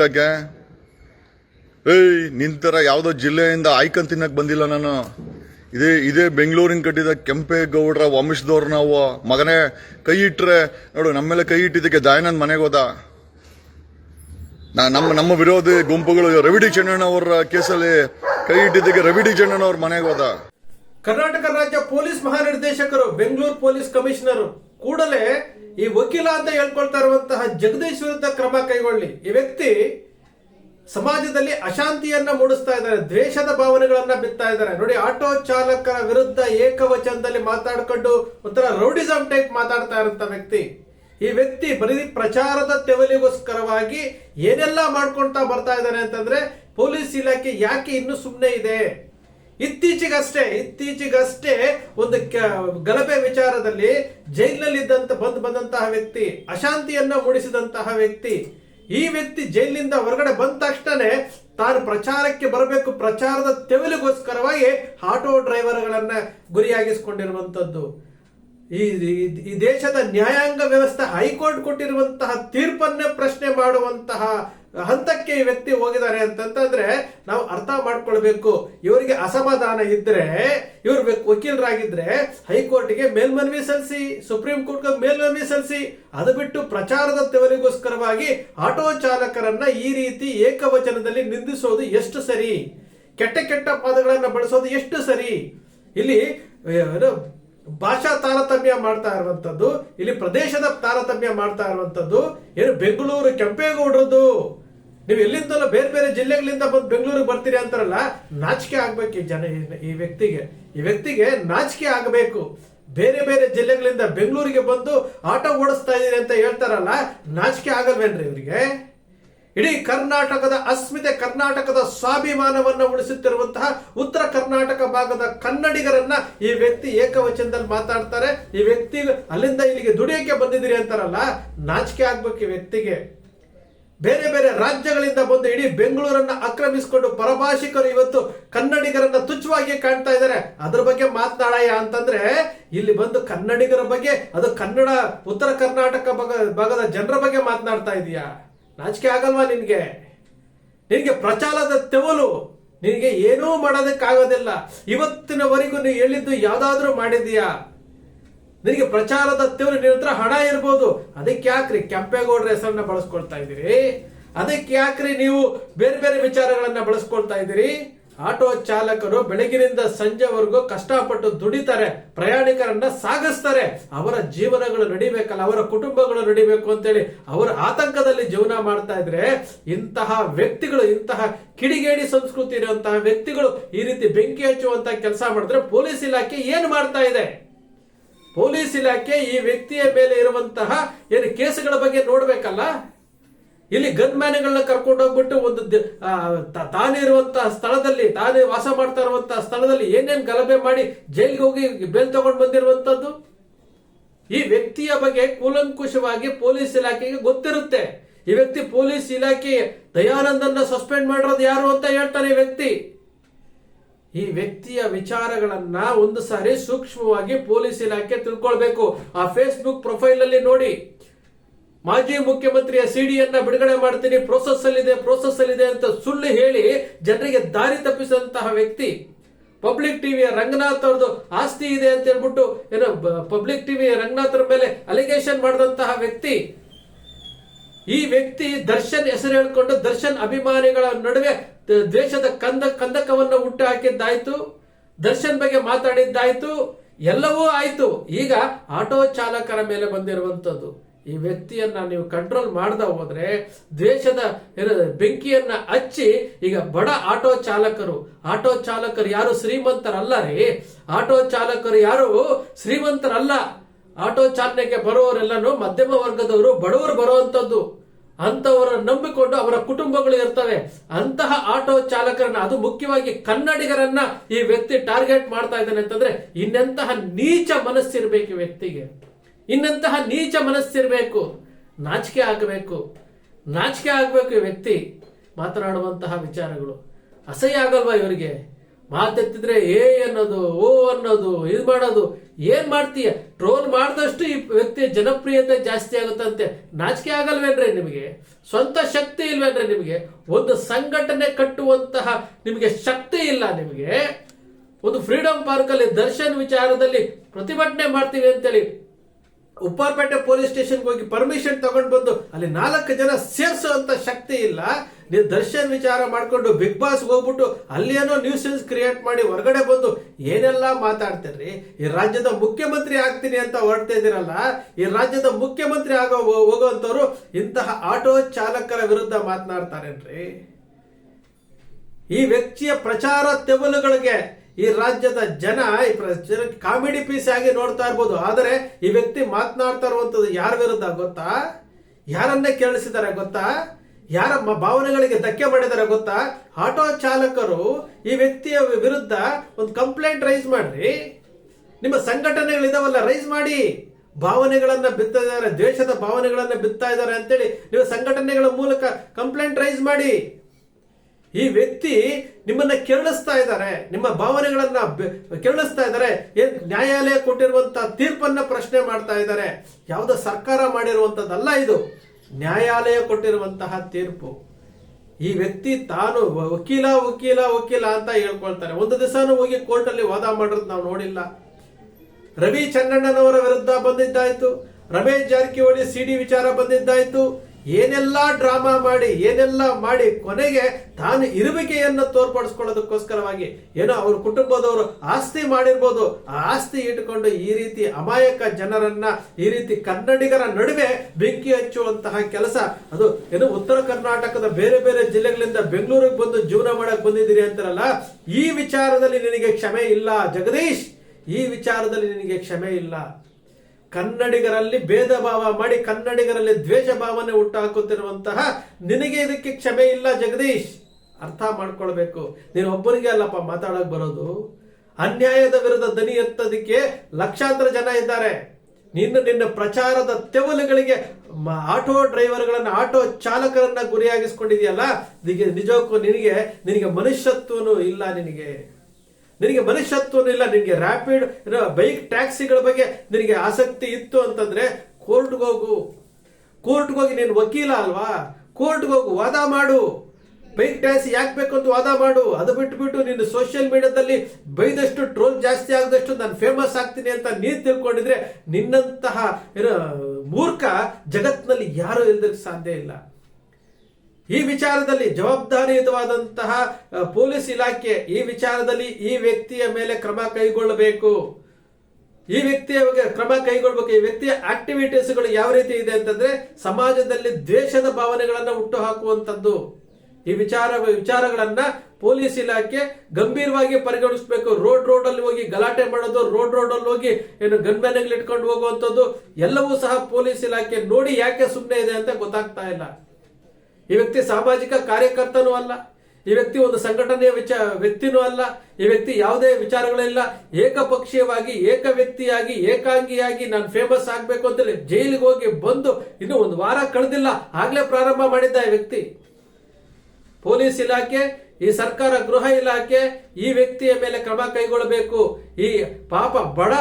ಮುಟ್ಟಕ್ಕೆ ಏಯ್ ನಿಂತರ ಯಾವುದೋ ಜಿಲ್ಲೆಯಿಂದ ಆಯ್ಕನ್ ತಿನ್ನಕ್ ಬಂದಿಲ್ಲ ನಾನು. ಇದೇ ಇದೇ ಬೆಂಗಳೂರಿನ ಕಟ್ಟಿದ ಕೆಂಪೇಗೌಡರ ವಂಶದವ್ರು ನಾವು. ಮಗನೇ, ಕೈ ಇಟ್ರೆ, ನೋಡು ನಮ್ಮ ಮೇಲೆ ಕೈ ಇಟ್ಟಿದ್ದಕ್ಕೆ ದಯಾನಂದ್ ಮನೆಗೆ ಹೋದ. ನಾ, ನಮ್ಮ ನಮ್ಮ ವಿರೋಧಿ ಗುಂಪುಗಳು ರವಿಡಿ ಚೆನ್ನಣ್ಣವರ ಕೇಸಲ್ಲಿ ಕೈ ಇಟ್ಟಿದ್ದಕ್ಕೆ ರವಿಡಿ ಚೆನ್ನಣ್ಣವ್ರ ಮನೆಗೆ ಹೋದ. ಕರ್ನಾಟಕ ರಾಜ್ಯ ಪೊಲೀಸ್ ಮಹಾನಿರ್ದೇಶಕರು, ಬೆಂಗಳೂರು ಪೊಲೀಸ್ ಕಮಿಷನರ್ ಕೂಡಲೇ ಈ ವಕೀಲ ಅಂತ ಹೇಳ್ಕೊಳ್ತಾ ಇರುವಂತಹ ಜಗದೀಶ್ ವಿರುದ್ಧ ಕ್ರಮ ಕೈಗೊಳ್ಳಿ. ಈ ವ್ಯಕ್ತಿ ಸಮಾಜದಲ್ಲಿ ಅಶಾಂತಿಯನ್ನ ಮೂಡಿಸ್ತಾ ಇದ್ದಾರೆ, ದ್ವೇಷದ ಭಾವನೆಗಳನ್ನ ಬಿತ್ತಾ ಇದ್ದಾರೆ. ನೋಡಿ, ಆಟೋ ಚಾಲಕರ ವಿರುದ್ಧ ಏಕವಚನದಲ್ಲಿ ಮಾತಾಡ್ಕೊಂಡು ಒಂಥರ ರೌಡಿಸಮ್ ಟೈಪ್ ಮಾತಾಡ್ತಾ ಇರುವಂತ ವ್ಯಕ್ತಿ. ಈ ವ್ಯಕ್ತಿ ಬರೀ ಪ್ರಚಾರದ ತೆವಲಿಗೋಸ್ಕರವಾಗಿ ಏನೆಲ್ಲ ಮಾಡ್ಕೊಳ್ತಾ ಬರ್ತಾ ಇದ್ದಾನೆ ಅಂತಂದ್ರೆ, ಪೊಲೀಸ್ ಇಲಾಖೆ ಯಾಕೆ ಇನ್ನು ಸುಮ್ಮನೆ ಇದೆ? ಇತ್ತೀಚೆಗಷ್ಟೇ ಇತ್ತೀಚೆಗಷ್ಟೇ ಒಂದು ಗಲಭೆ ವಿಚಾರದಲ್ಲಿ ಜೈಲಿನಲ್ಲಿದ್ದಂತ, ಬಂದು ಬಂದಂತಹ ವ್ಯಕ್ತಿ, ಅಶಾಂತಿಯನ್ನ ಮೂಡಿಸಿದಂತಹ ವ್ಯಕ್ತಿ, ಈ ವ್ಯಕ್ತಿ ಜೈಲಿನಿಂದ ಹೊರಗಡೆ ಬಂದ ತಕ್ಷಣನೇ ತಾನು ಪ್ರಚಾರಕ್ಕೆ ಬರಬೇಕು, ಪ್ರಚಾರದ ತೆವಲಿಗೋಸ್ಕರವಾಗಿ ಆಟೋ ಡ್ರೈವರ್ಗಳನ್ನ ಗುರಿಯಾಗಿಸಿಕೊಂಡಿರುವಂತದ್ದು. ಈ, ಈ- ದೇಶದ ನ್ಯಾಯಾಂಗ ವ್ಯವಸ್ಥೆ ಹೈಕೋರ್ಟ್ ಕೊಟ್ಟಿರುವಂತಹ ತೀರ್ಪನ್ನೇ ಪ್ರಶ್ನೆ ಮಾಡುವಂತಹ ಹಂತಕ್ಕೆ ಈ ವ್ಯಕ್ತಿ ಹೋಗಿದ್ದಾರೆ ಅಂತಂತಂದ್ರೆ ನಾವು ಅರ್ಥ ಮಾಡ್ಕೊಳ್ಬೇಕು. ಇವರಿಗೆ ಅಸಮಾಧಾನ ಇದ್ರೆ, ಇವ್ರ ವಕೀಲರಾಗಿದ್ರೆ ಹೈಕೋರ್ಟ್ಗೆ ಮೇಲ್ಮನವಿ ಸಲ್ಲಿಸಿ, ಸುಪ್ರೀಂ ಕೋರ್ಟ್ಗೆ ಮೇಲ್ಮನವಿ ಸಲ್ಲಿಸಿ, ಅದು ಬಿಟ್ಟು ಪ್ರಚಾರದ ತೆವಲಿಗೋಸ್ಕರವಾಗಿ ಆಟೋ ಚಾಲಕರನ್ನ ಈ ರೀತಿ ಏಕವಚನದಲ್ಲಿ ನಿಂದಿಸೋದು ಎಷ್ಟು ಸರಿ? ಕೆಟ್ಟ ಕೆಟ್ಟ ಪದಗಳನ್ನ ಬಳಸೋದು ಎಷ್ಟು ಸರಿ? ಇಲ್ಲಿ ಭಾಷಾ ತಾರತಮ್ಯ ಮಾಡ್ತಾ ಇರುವಂತದ್ದು ಇಲ್ಲಿ ಪ್ರದೇಶದ ತಾರತಮ್ಯ ಮಾಡ್ತಾ ಇರುವಂತದ್ದು ಏನು ಬೆಂಗಳೂರು ಕೆಂಪೇಗೌಡರದು ನೀವು ಎಲ್ಲಿಂದಲೂ ಬೇರೆ ಬೇರೆ ಜಿಲ್ಲೆಗಳಿಂದ ಬಂದು ಬೆಂಗಳೂರಿಗೆ ಬರ್ತೀರಿ ಅಂತಾರಲ್ಲ, ನಾಚಿಕೆ ಆಗ್ಬೇಕು ಈ ಜನ, ಈ ವ್ಯಕ್ತಿಗೆ. ಈ ವ್ಯಕ್ತಿಗೆ ನಾಚಿಕೆ ಆಗಬೇಕು. ಬೇರೆ ಬೇರೆ ಜಿಲ್ಲೆಗಳಿಂದ ಬೆಂಗಳೂರಿಗೆ ಬಂದು ಆಟೋ ಓಡಿಸ್ತಾ ಇದ್ದೀರಿ ಅಂತ ಹೇಳ್ತಾರಲ್ಲ, ನಾಚಿಕೆ ಆಗಲ್ವೇನ್ರಿ ಇವರಿಗೆ? ಇಡೀ ಕರ್ನಾಟಕದ ಅಸ್ಮಿತೆ ಕರ್ನಾಟಕದ ಸ್ವಾಭಿಮಾನವನ್ನು ಉಳಿಸುತ್ತಿರುವಂತಹ ಉತ್ತರ ಕರ್ನಾಟಕ ಭಾಗದ ಕನ್ನಡಿಗರನ್ನ ಈ ವ್ಯಕ್ತಿ ಏಕವಚನದಲ್ಲಿ ಮಾತಾಡ್ತಾರೆ. ಈ ವ್ಯಕ್ತಿ ಅಲ್ಲಿಂದ ಇಲ್ಲಿಗೆ ದುಡಿಯಕ್ಕೆ ಬಂದಿದ್ದೀರಿ ಅಂತಾರಲ್ಲ, ನಾಚಿಕೆ ಆಗ್ಬೇಕು ಈ ವ್ಯಕ್ತಿಗೆ. ಬೇರೆ ಬೇರೆ ರಾಜ್ಯಗಳಿಂದ ಬಂದು ಇಡೀ ಬೆಂಗಳೂರನ್ನ ಆಕ್ರಮಿಸಿಕೊಂಡು ಪರಭಾಷಿಕರು ಇವತ್ತು ಕನ್ನಡಿಗರನ್ನ ತುಚ್ಛವಾಗಿ ಕಾಣ್ತಾ ಇದ್ದಾರೆ. ಅದ್ರ ಬಗ್ಗೆ ಮಾತನಾಡಯ್ಯ ಅಂತಂದ್ರೆ, ಇಲ್ಲಿ ಬಂದು ಕನ್ನಡಿಗರ ಬಗ್ಗೆ, ಅದು ಕನ್ನಡ, ಉತ್ತರ ಕರ್ನಾಟಕ ಭಾಗ ಭಾಗದ ಜನರ ಬಗ್ಗೆ ಮಾತನಾಡ್ತಾ ಇದೀಯಾ? ನಾಚಿಕೆ ಆಗಲ್ವಾ ನಿನಗೆ? ನಿನಗೆ ಪ್ರಚಾರದ ತೆವಲು, ನಿನಗೆ ಏನೂ ಮಾಡೋದಕ್ಕಾಗೋದಿಲ್ಲ. ಇವತ್ತಿನವರೆಗೂ ನೀವು ಹೇಳಿದ್ದು ಯಾವುದಾದ್ರೂ ಮಾಡಿದೀಯಾ ನಿನಗೆ ಪ್ರಚಾರದ ತೆವಲು, ನಿನ್ನ ಹತ್ರ ಹಣ ಇರ್ಬೋದು. ಅದಕ್ಕೆ ಯಾಕ್ರಿ ಕೆಂಪೇಗೌಡರ ಹೆಸರನ್ನ ಬಳಸ್ಕೊಳ್ತಾ ಇದ್ದೀರಿ? ಅದಕ್ಕೆ ಯಾಕ್ರಿ ನೀವು ಬೇರೆ ಬೇರೆ ವಿಚಾರಗಳನ್ನ ಬಳಸ್ಕೊಳ್ತಾ ಇದ್ದೀರಿ? ಆಟೋ ಚಾಲಕರು ಬೆಳಗಿನಿಂದ ಸಂಜೆವರೆಗೂ ಕಷ್ಟಪಟ್ಟು ದುಡಿತಾರೆ, ಪ್ರಯಾಣಿಕರನ್ನ ಸಾಗಿಸ್ತಾರೆ. ಅವರ ಜೀವನಗಳು ನಡಿಬೇಕಲ್ಲ, ಅವರ ಕುಟುಂಬಗಳು ನಡಿಬೇಕು ಅಂತೇಳಿ ಅವರ ಆತಂಕದಲ್ಲಿ ಜೀವನ ಮಾಡ್ತಾ ಇದ್ರೆ ಇಂತಹ ವ್ಯಕ್ತಿಗಳು, ಇಂತಹ ಕಿಡಿಗೇಡಿ ಸಂಸ್ಕೃತಿ ಇರುವಂತಹ ವ್ಯಕ್ತಿಗಳು ಈ ರೀತಿ ಬೆಂಕಿ ಹಚ್ಚುವಂತ ಕೆಲಸ ಮಾಡಿದ್ರೆ ಪೊಲೀಸ್ ಇಲಾಖೆ ಏನು ಮಾಡ್ತಾ ಇದೆ? ಪೊಲೀಸ್ ಇಲಾಖೆ ಈ ವ್ಯಕ್ತಿಯ ಮೇಲೆ ಇರುವಂತಹ ಏನು ಕೇಸುಗಳ ಬಗ್ಗೆ ನೋಡ್ಬೇಕಲ್ಲ? ಇಲ್ಲಿ ಗನ್ಮ್ಯಾನ್ಗಳನ್ನ ಕರ್ಕೊಂಡು ಹೋಗ್ಬಿಟ್ಟು ಒಂದು ತಾನೇ ಇರುವಂತಹ ಸ್ಥಳದಲ್ಲಿ, ತಾನೇ ವಾಸ ಮಾಡ್ತಾ ಇರುವಂತಹ ಸ್ಥಳದಲ್ಲಿ ಏನೇನ್ ಗಲಭೆ ಮಾಡಿ ಜೈಲಿಗೆ ಹೋಗಿ ಬೇಲ್ ತಗೊಂಡು ಬಂದಿರುವಂತದ್ದು? ಈ ವ್ಯಕ್ತಿಯ ಬಗ್ಗೆ ಕೂಲಂಕುಷವಾಗಿ ಪೊಲೀಸ್ ಇಲಾಖೆಗೆ ಗೊತ್ತಿರುತ್ತೆ. ಈ ವ್ಯಕ್ತಿ ಪೊಲೀಸ್ ಇಲಾಖೆ ದಯಾನಂದನ್ನ ಸಸ್ಪೆಂಡ್ ಮಾಡಿರೋದು ಯಾರು ಅಂತ ಹೇಳ್ತಾನೆ ಈ ವ್ಯಕ್ತಿ. ಈ ವ್ಯಕ್ತಿಯ ವಿಚಾರಗಳನ್ನ ಒಂದು ಸಾರಿ ಸೂಕ್ಷ್ಮವಾಗಿ ಪೊಲೀಸ್ ಇಲಾಖೆ ತಿಳ್ಕೊಳ್ಬೇಕು. ಆ ಫೇಸ್ಬುಕ್ ಪ್ರೊಫೈಲ್ ಅಲ್ಲಿ ನೋಡಿ. ಮಾಜಿ ಮುಖ್ಯಮಂತ್ರಿಯ ಸಿಡಿಯನ್ನ ಬಿಡುಗಡೆ ಮಾಡ್ತೀನಿ ಪ್ರೋಸೆಸ್ ಅಲ್ಲಿದೆ ಪ್ರೋಸೆಸ್ ಅಲ್ಲಿದೆ ಅಂತ ಸುಳ್ಳು ಹೇಳಿ ಜನರಿಗೆ ದಾರಿ ತಪ್ಪಿಸಿದಂತಹ ವ್ಯಕ್ತಿ. ಪಬ್ಲಿಕ್ ಟಿವಿಯ ರಂಗನಾಥ್ ಅವ್ರದ್ದು ಆಸ್ತಿ ಇದೆ ಅಂತ ಹೇಳ್ಬಿಟ್ಟು ಏನೋ ಪಬ್ಲಿಕ್ ಟಿವಿಯ ರಂಗನಾಥರ ಮೇಲೆ ಅಲಿಗೇಷನ್ ಮಾಡಿದಂತಹ ವ್ಯಕ್ತಿ. ಈ ವ್ಯಕ್ತಿ ದರ್ಶನ್ ಹೆಸರು ಹೇಳ್ಕೊಂಡು ದರ್ಶನ್ ಅಭಿಮಾನಿಗಳ ನಡುವೆ ದ್ವೇಷದ ಕಂದ, ಕಂದಕವನ್ನು ಹುಟ್ಟು ಹಾಕಿದ್ದಾಯ್ತು, ದರ್ಶನ್ ಬಗ್ಗೆ ಮಾತಾಡಿದ್ದಾಯ್ತು, ಎಲ್ಲವೂ ಆಯ್ತು. ಈಗ ಆಟೋ ಚಾಲಕರ ಮೇಲೆ ಬಂದಿರುವಂತದ್ದು. ಈ ವ್ಯಕ್ತಿಯನ್ನ ನೀವು ಕಂಟ್ರೋಲ್ ಮಾಡ್ದಾ ಹೋದ್ರೆ ಏನು ಬೆಂಕಿಯನ್ನ ಹಚ್ಚಿ ಈಗ ಬಡ ಆಟೋ ಚಾಲಕರು ಆಟೋ ಚಾಲಕರು ಯಾರು ಶ್ರೀಮಂತರಲ್ಲ ರೀ? ಆಟೋ ಚಾಲಕರು ಯಾರು ಶ್ರೀಮಂತರಲ್ಲ? ಆಟೋ ಚಾಲನೆಗೆ ಬರುವವರೆಲ್ಲನೂ ಮಧ್ಯಮ ವರ್ಗದವರು, ಬಡವರು ಬರುವಂತದ್ದು. ಅಂತವರ ನಂಬಿಕೊಂಡು ಅವರ ಕುಟುಂಬಗಳು ಇರ್ತವೆ. ಅಂತಹ ಆಟೋ ಚಾಲಕರನ್ನ, ಅದು ಮುಖ್ಯವಾಗಿ ಕನ್ನಡಿಗರನ್ನ ಈ ವ್ಯಕ್ತಿ ಟಾರ್ಗೆಟ್ ಮಾಡ್ತಾ ಇದ್ದಾನೆ ಅಂತಂದ್ರೆ ಇನ್ನೆಂತಹ ನೀಚ ಮನಸ್ಸಿರ್ಬೇಕು ವ್ಯಕ್ತಿಗೆ. ಇನ್ನಂತಹ ನೀಚ ಮನಸ್ಸಿರಬೇಕು, ನಾಚಿಕೆ ಆಗಬೇಕು. ನಾಚಿಕೆ ಆಗಬೇಕು ಈ ವ್ಯಕ್ತಿ. ಮಾತನಾಡುವಂತಹ ವಿಚಾರಗಳು. ಅಸಹ್ಯ ಆಗಲ್ವಾ ಇವರಿಗೆ? ಮಾತೆತ್ತಿದ್ರೆ ಏ ಅನ್ನೋದು, ಓ ಅನ್ನೋದು, ಇದು ಮಾಡೋದು. ಏನ್ ಮಾಡ್ತೀಯ? ಟ್ರೋಲ್ ಮಾಡಿದಷ್ಟು ಈ ವ್ಯಕ್ತಿಯ ಜನಪ್ರಿಯತೆ ಜಾಸ್ತಿ ಆಗುತ್ತಂತೆ. ನಾಚಿಕೆ ಆಗಲ್ವೇನ್ರಿ ನಿಮಗೆ? ಸ್ವಂತ ಶಕ್ತಿ ಇಲ್ವೇನ್ರಿ ನಿಮಗೆ? ಒಂದು ಸಂಘಟನೆ ಕಟ್ಟುವಂತಹ ನಿಮಗೆ ಶಕ್ತಿ ಇಲ್ಲ ನಿಮಗೆ. ಒಂದು ಫ್ರೀಡಂ ಪಾರ್ಕ್ ಅಲ್ಲಿ ದರ್ಶನ್ ವಿಚಾರದಲ್ಲಿ ಪ್ರತಿಭಟನೆ ಮಾಡ್ತೀವಿ ಅಂತೇಳಿ ಉಪ್ಪಾರಪೇಟೆ ಪೊಲೀಸ್ ಸ್ಟೇಷನ್ಗೆ ಹೋಗಿ ಪರ್ಮಿಷನ್ ತಗೊಂಡು ಬಂದು ಅಲ್ಲಿ ನಾಲ್ಕು ಜನ ಸೇರಿಸುವಂತ ಶಕ್ತಿ ಇಲ್ಲ. ನೀವು ದರ್ಶನ್ ವಿಚಾರ ಮಾಡ್ಕೊಂಡು ಬಿಗ್ ಬಾಸ್ ಹೋಗ್ಬಿಟ್ಟು ಅಲ್ಲೇನೋ ನ್ಯೂಸೆನ್ಸ್ ಕ್ರಿಯೇಟ್ ಮಾಡಿ ಹೊರಗಡೆ ಬಂದು ಏನೆಲ್ಲ ಮಾತಾಡ್ತೀರಿ ಈ ರಾಜ್ಯದ ಮುಖ್ಯಮಂತ್ರಿ ಆಗ್ತೀನಿ ಅಂತ ಹೊರಡ್ತಾ ಇದ್ದೀರಲ್ಲ, ಈ ರಾಜ್ಯದ ಮುಖ್ಯಮಂತ್ರಿ ಆಗೋ ಹೋಗುವಂತವ್ರು ಇಂತಹ ಆಟೋ ಚಾಲಕರ ವಿರುದ್ಧ ಮಾತನಾಡ್ತಾರೇನ್ರಿ? ಈ ವ್ಯಕ್ತಿಯ ಪ್ರಚಾರ ತೆವಲುಗಳಿಗೆ ಈ ರಾಜ್ಯದ ಜನ, ಈ ಕಾಮಿಡಿ ಪೀಸ್ ಆಗಿ ನೋಡ್ತಾ ಇರ್ಬೋದು. ಆದರೆ ಈ ವ್ಯಕ್ತಿ ಮಾತನಾಡ್ತಾ ಇರುವಂಥದ್ದು ಯಾರ ವಿರುದ್ಧ ಗೊತ್ತಾ? ಯಾರನ್ನೇ ಕೇಳಿಸಿದ್ದಾರೆ ಗೊತ್ತಾ? ಯಾರ ಭಾವನೆಗಳಿಗೆ ಧಕ್ಕೆ ಮಾಡಿದ್ದಾರೆ ಗೊತ್ತಾ? ಆಟೋ ಚಾಲಕರು ಈ ವ್ಯಕ್ತಿಯ ವಿರುದ್ಧ ಒಂದು ಕಂಪ್ಲೇಂಟ್ ರೈಸ್ ಮಾಡ್ರಿ. ನಿಮ್ಮ ಸಂಘಟನೆಗಳಿದಾವಲ್ಲ, ರೈಸ್ ಮಾಡಿ. ಭಾವನೆಗಳನ್ನ ಬಿತ್ತಾ ಇದ್ದಾರೆ, ದ್ವೇಷದ ಭಾವನೆಗಳನ್ನ ಬಿತ್ತಾ ಇದ್ದಾರೆ ಅಂತೇಳಿ ನೀವು ಸಂಘಟನೆಗಳ ಮೂಲಕ ಕಂಪ್ಲೇಂಟ್ ರೈಸ್ ಮಾಡಿ. ಈ ವ್ಯಕ್ತಿ ನಿಮ್ಮನ್ನ ಕೆರಳಿಸ್ತಾ ಇದ್ದಾರೆ. ನಿಮ್ಮ ಭಾವನೆಗಳನ್ನ ಕೆರಳಿಸ್ತಾ ಇದ್ದಾರೆ. ನ್ಯಾಯಾಲಯ ಕೊಟ್ಟಿರುವಂತ ತೀರ್ಪನ್ನ ಪ್ರಶ್ನೆ ಮಾಡ್ತಾ ಇದ್ದಾರೆ. ಯಾವುದೋ ಸರ್ಕಾರ ಮಾಡಿರುವಂತದ್ದಲ್ಲ ಇದು. ನ್ಯಾಯಾಲಯ ಕೊಟ್ಟಿರುವಂತಹ ತೀರ್ಪು. ಈ ವ್ಯಕ್ತಿ ತಾನು ವಕೀಲ ವಕೀಲ ವಕೀಲ ಅಂತ ಹೇಳ್ಕೊಳ್ತಾರೆ. ಒಂದು ದಿವಸನೂ ಹೋಗಿ ಕೋರ್ಟಲ್ಲಿ ವಾದ ಮಾಡಿರೋದು ನಾವು ನೋಡಿಲ್ಲ. ರವಿ ಚನ್ನಣ್ಣನವರ ವಿರುದ್ಧ ಬಂದಿದ್ದಾಯ್ತು. ರಮೇಶ್ ಜಾರಕಿಹೊಳಿ ಸಿಡಿ ವಿಚಾರ ಬಂದಿದ್ದಾಯ್ತು. ಏನೆಲ್ಲ ಡ್ರಾಮಾ ಮಾಡಿ, ಏನೆಲ್ಲ ಮಾಡಿ ಕೊನೆಗೆ ತಾನು ಇರುವಿಕೆಯನ್ನು ತೋರ್ಪಡಿಸ್ಕೊಳ್ಳೋದಕ್ಕೋಸ್ಕರವಾಗಿ ಏನೋ ಅವ್ರ ಕುಟುಂಬದವರು ಆಸ್ತಿ ಮಾಡಿರ್ಬೋದು. ಆ ಆಸ್ತಿ ಇಟ್ಕೊಂಡು ಈ ರೀತಿ ಅಮಾಯಕ ಜನರನ್ನ, ಈ ರೀತಿ ಕನ್ನಡಿಗರ ನಡುವೆ ಬೆಂಕಿ ಹಚ್ಚುವಂತಹ ಕೆಲಸ. ಅದು ಏನು ಉತ್ತರ ಕರ್ನಾಟಕದ ಬೇರೆ ಬೇರೆ ಜಿಲ್ಲೆಗಳಿಂದ ಬೆಂಗಳೂರಿಗೆ ಬಂದು ಜೀವನ ಮಾಡಕ್ ಬಂದಿದ್ದೀರಿ ಅಂತಾರಲ್ಲ, ಈ ವಿಚಾರದಲ್ಲಿ ನಿನಗೆ ಕ್ಷಮೆ ಇಲ್ಲ ಜಗದೀಶ್. ಈ ವಿಚಾರದಲ್ಲಿ ನಿನಗೆ ಕ್ಷಮೆ ಇಲ್ಲ. ಕನ್ನಡಿಗರಲ್ಲಿ ಭೇದ ಭಾವ ಮಾಡಿ ಕನ್ನಡಿಗರಲ್ಲಿ ದ್ವೇಷ ಭಾವನೆ ಹುಟ್ಟಾಕುತ್ತಿರುವಂತಹ ನಿನಗೆ ಇದಕ್ಕೆ ಕ್ಷಮೆ ಇಲ್ಲ ಜಗದೀಶ್. ಅರ್ಥ ಮಾಡ್ಕೊಳ್ಬೇಕು. ನೀನು ಒಬ್ಬರಿಗೆ ಅಲ್ಲಪ್ಪ ಮಾತಾಡಕ್ ಬರೋದು. ಅನ್ಯಾಯದ ವಿರುದ್ಧ ದನಿ ಎತ್ತದಕ್ಕೆ ಲಕ್ಷಾಂತರ ಜನ ಇದ್ದಾರೆ. ನಿನ್ನ ನಿನ್ನ ಪ್ರಚಾರದ ತೆವಲುಗಳಿಗೆ ಆಟೋ ಡ್ರೈವರ್ಗಳನ್ನ, ಆಟೋ ಚಾಲಕರನ್ನ ಗುರಿಯಾಗಿಸ್ಕೊಂಡಿದೆಯಲ್ಲ ನಿಜಕ್ಕೂ ನಿನಗೆ ನಿನಗೆ ಮನುಷ್ಯತ್ವನು ಇಲ್ಲ ನಿನಗೆ. ನಿನಗೆ ಮನುಷ್ಯತ್ವನೂ ಇಲ್ಲ, ನಿನಗೆ ರ್ಯಾಪಿಡ್ ಬೈಕ್ ಟ್ಯಾಕ್ಸಿಗಳ ಬಗ್ಗೆ ನಿನಗೆ ಆಸಕ್ತಿ ಇತ್ತು ಅಂತಂದ್ರೆ ಕೋರ್ಟ್ಗೆ ಹೋಗು. ಕೋರ್ಟ್ಗೆ ಹೋಗಿ ನೀನು ವಕೀಲ ಅಲ್ವಾ? ಕೋರ್ಟ್ಗೆ ಹೋಗು, ವಾದ ಮಾಡು. ಬೈಕ್ ಟ್ಯಾಕ್ಸಿ ಯಾಕೆ ಬೇಕು ಅಂತ ವಾದ ಮಾಡು. ಅದು ಬಿಟ್ಬಿಟ್ಟು ನೀನು ಸೋಷಿಯಲ್ ಮೀಡಿಯಾದಲ್ಲಿ ಬೈದಷ್ಟು ಟ್ರೋಲ್ ಜಾಸ್ತಿ ಆಗದಷ್ಟು ನಾನು ಫೇಮಸ್ ಆಗ್ತೀನಿ ಅಂತ ನೀನು ತಿಳ್ಕೊಂಡಿದ್ರೆ ನಿನ್ನಂತಹ ಮೂರ್ಖ ಜಗತ್ನಲ್ಲಿ ಯಾರು ಇಲ್ದಕ್ಕೆ ಸಾಧ್ಯ ಇಲ್ಲ. ಈ ವಿಚಾರದಲ್ಲಿ ಜವಾಬ್ದಾರಿಯುತವಾದಂತಹ ಪೊಲೀಸ್ ಇಲಾಖೆ ಈ ವಿಚಾರದಲ್ಲಿ ಈ ವ್ಯಕ್ತಿಯ ಮೇಲೆ ಕ್ರಮ ಕೈಗೊಳ್ಳಬೇಕು. ಈ ವ್ಯಕ್ತಿಯ ಕ್ರಮ ಕೈಗೊಳ್ಳಬೇಕು ಈ ವ್ಯಕ್ತಿಯ ಆಕ್ಟಿವಿಟೀಸ್ಗಳು ಯಾವ ರೀತಿ ಇದೆ ಅಂತಂದ್ರೆ ಸಮಾಜದಲ್ಲಿ ದ್ವೇಷದ ಭಾವನೆಗಳನ್ನು ಹುಟ್ಟು ಹಾಕುವಂತದ್ದು ಈ ವಿಚಾರ, ವಿಚಾರಗಳನ್ನ ಪೊಲೀಸ್ ಇಲಾಖೆ ಗಂಭೀರವಾಗಿ ಪರಿಗಣಿಸಬೇಕು. ರೋಡ್ ರೋಡ್ ಅಲ್ಲಿ ಹೋಗಿ ಗಲಾಟೆ ಮಾಡೋದು, ರೋಡ್ ರೋಡ್ ಅಲ್ಲಿ ಹೋಗಿ ಏನು ಗನ್ಮ್ಯಾನ್ಗಳು ಇಟ್ಕೊಂಡು ಹೋಗುವಂಥದ್ದು, ಎಲ್ಲವೂ ಸಹ ಪೊಲೀಸ್ ಇಲಾಖೆ ನೋಡಿ ಯಾಕೆ ಸುಮ್ಮನೆ ಇದೆ ಅಂತ ಗೊತ್ತಾಗ್ತಾ ಇಲ್ಲ. ಈ ವ್ಯಕ್ತಿ ಸಾಮಾಜಿಕ ಕಾರ್ಯಕರ್ತನೂ ಅಲ್ಲ. ಈ ವ್ಯಕ್ತಿ ಒಂದು ಸಂಘಟನೆಯ ವಿಚ, ವ್ಯಕ್ತಿನೂ ಅಲ್ಲ. ಈ ವ್ಯಕ್ತಿ ಯಾವುದೇ ವಿಚಾರಗಳಿಲ್ಲ. ಏಕಪಕ್ಷೀಯವಾಗಿ ಏಕ ವ್ಯಕ್ತಿಯಾಗಿ ಏಕಾಂಗಿಯಾಗಿ ನಾನು ಫೇಮಸ್ ಆಗಬೇಕು ಅಂತೇಳಿ ಜೈಲಿಗೆ ಹೋಗಿ ಬಂದು ಇನ್ನು ಒಂದು ವಾರ ಕಳೆದಿಲ್ಲ. ಆಗ್ಲೇ ಪ್ರಾರಂಭ ಮಾಡಿದ್ದ ಈ ವ್ಯಕ್ತಿ. ಪೊಲೀಸ್ ಇಲಾಖೆ, ಈ ಸರ್ಕಾರ ಗೃಹ ಇಲಾಖೆ ಈ ವ್ಯಕ್ತಿಯ ಮೇಲೆ ಕ್ರಮ ಕೈಗೊಳ್ಳಬೇಕು. ಈ ಪಾಪ ಬಡ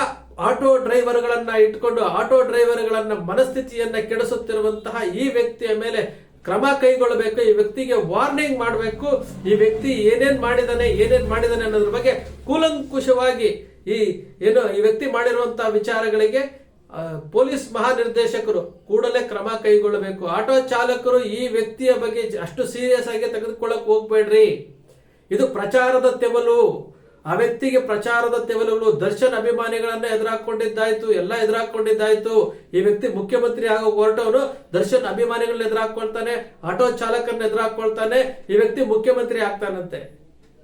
ಆಟೋ ಡ್ರೈವರ್ಗಳನ್ನ ಇಟ್ಕೊಂಡು, ಆಟೋ ಡ್ರೈವರ್ಗಳನ್ನ ಮನಸ್ಥಿತಿಯನ್ನ ಕೆಡಿಸುತ್ತಿರುವಂತಹ ಈ ವ್ಯಕ್ತಿಯ ಮೇಲೆ ಕ್ರಮ ಕೈಗೊಳ್ಳಬೇಕು, ಈ ವ್ಯಕ್ತಿಗೆ ವಾರ್ನಿಂಗ್ ಮಾಡಬೇಕು, ಈ ವ್ಯಕ್ತಿ ಏನೇನ್ ಮಾಡಿದಾನೆ ಏನೇನ್ ಮಾಡಿದಾನೆ ಅನ್ನೋದ್ರ ಬಗ್ಗೆ ಕೂಲಂಕುಷವಾಗಿ ಈ ಏನು, ಈ ವ್ಯಕ್ತಿ ಮಾಡಿರುವಂತಹ ವಿಚಾರಗಳಿಗೆ ಪೊಲೀಸ್ ಮಹಾನಿರ್ದೇಶಕರು ಕೂಡಲೇ ಕ್ರಮ ಕೈಗೊಳ್ಳಬೇಕು. ಆಟೋ ಚಾಲಕರು ಈ ವ್ಯಕ್ತಿಯ ಬಗ್ಗೆ ಅಷ್ಟು ಸೀರಿಯಸ್ ಆಗಿ ತೆಗೆದುಕೊಳ್ಳಕ್ ಹೋಗ್ಬೇಡ್ರಿ. ಇದು ಪ್ರಚಾರದ ತೆವಲು. ಆ ವ್ಯಕ್ತಿಗೆ ಪ್ರಚಾರದ ತೆವಲುಗಳು, ದರ್ಶನ್ ಅಭಿಮಾನಿಗಳನ್ನ ಎದುರಾಕೊಂಡಿದ್ದಾಯ್ತು, ಎಲ್ಲ ಎದುರಾಕೊಂಡಿದ್ದಾಯ್ತು. ಈ ವ್ಯಕ್ತಿ ಮುಖ್ಯಮಂತ್ರಿ ಆಗೋ ಹೊರಟವನು ದರ್ಶನ್ ಅಭಿಮಾನಿಗಳನ್ನ ಎದುರಾಕೊಳ್ತಾನೆ, ಆಟೋ ಚಾಲಕರನ್ನ ಎದುರಾಕೊಳ್ತಾನೆ, ಈ ವ್ಯಕ್ತಿ ಮುಖ್ಯಮಂತ್ರಿ ಆಗ್ತಾನಂತೆ.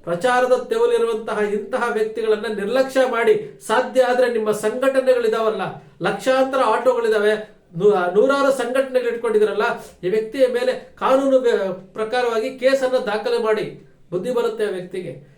ಪ್ರಚಾರದ ತೆವಲಿರುವಂತಹ ಇಂತಹ ವ್ಯಕ್ತಿಗಳನ್ನ ನಿರ್ಲಕ್ಷ್ಯ ಮಾಡಿ ಸಾಧ್ಯ ಆದ್ರೆ ನಿಮ್ಮ ಸಂಘಟನೆಗಳಿದಾವಲ್ಲ, ಲಕ್ಷಾಂತರ ಆಟೋಗಳಿದಾವೆ ನೂರಾರು ಸಂಘಟನೆಗಳು ಇಟ್ಕೊಂಡಿದ್ರಲ್ಲ, ಈ ವ್ಯಕ್ತಿಯ ಮೇಲೆ ಕಾನೂನು ಪ್ರಕಾರವಾಗಿ ಕೇಸನ್ನು ದಾಖಲೆ ಮಾಡಿ. ಬುದ್ಧಿ ಬರುತ್ತೆ ಆ ವ್ಯಕ್ತಿಗೆ.